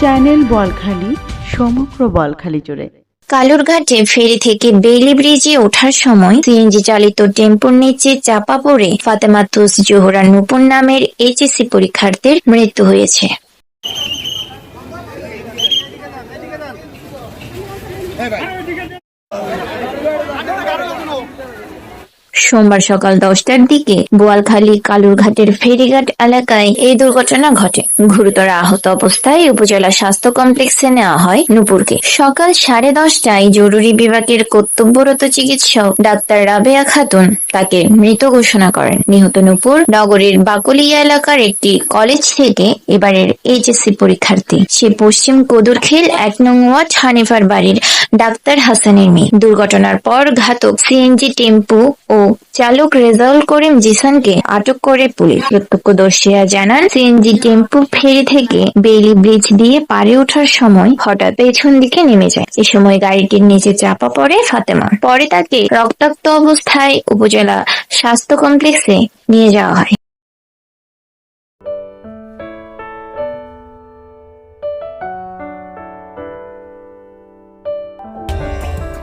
Channel Balkhali সমগ্র বলখালি জুড়ে। কালুরঘাটে ফেরি থেকে বেইলি ব্রিজে ওঠার সময় সিএনজি চালিত টেম্পোর নিচে চাপা পড়ে ফাতেমাতুস জোহরা নুপুর নামের এইচএসসি পরীক্ষার্থীর মৃত্যু হয়েছে। সোমবার সকাল দশটার দিকে বোয়ালখালী কালুরঘাটের ফেরিঘাট এলাকায় এই দুর্ঘটনা ঘটে। গুরুতর আহত অবস্থায় উপজেলা স্বাস্থ্য কমপ্লেক্সে নেওয়া হয় নুপুরকে। সকাল সাড়ে দশটায় জরুরি বিভাগের কর্তব্যরত চিকিৎসক ডাক্তার রাবেয়া খাতুন তাকে মৃত ঘোষণা করেন। নিহত নুপুর নগরীর বাকুলিয়া এলাকার একটি কলেজ থেকে এবারের এইচএসসি পরীক্ষার্থী। সে পশ্চিম কদুরখিল এক নং ওয়ার্ড হানিফার বাড়ির ডাক্তার হাসানের মেয়ে। দুর্ঘটনার পর ঘাতক সিএনজি টেম্পু ও চালক রেজাউল করিম জিসানকে আটক করে পুলিশ। প্রত্যক্ষদর্শীরা জানান সিএনজি টেম্পু ফেরি থেকে বেইলি ব্রিজ দিয়ে পাড়ে ওঠার সময় হঠাৎ পেছন দিকে নেমে যায়। এ সময় গাড়িটির নিচে চাপা পড়ে ফাতেমা। পরে তাকে রক্তাক্ত অবস্থায় উপজেলা স্বাস্থ্য কমপ্লেক্সে নিয়ে যাওয়া হয়।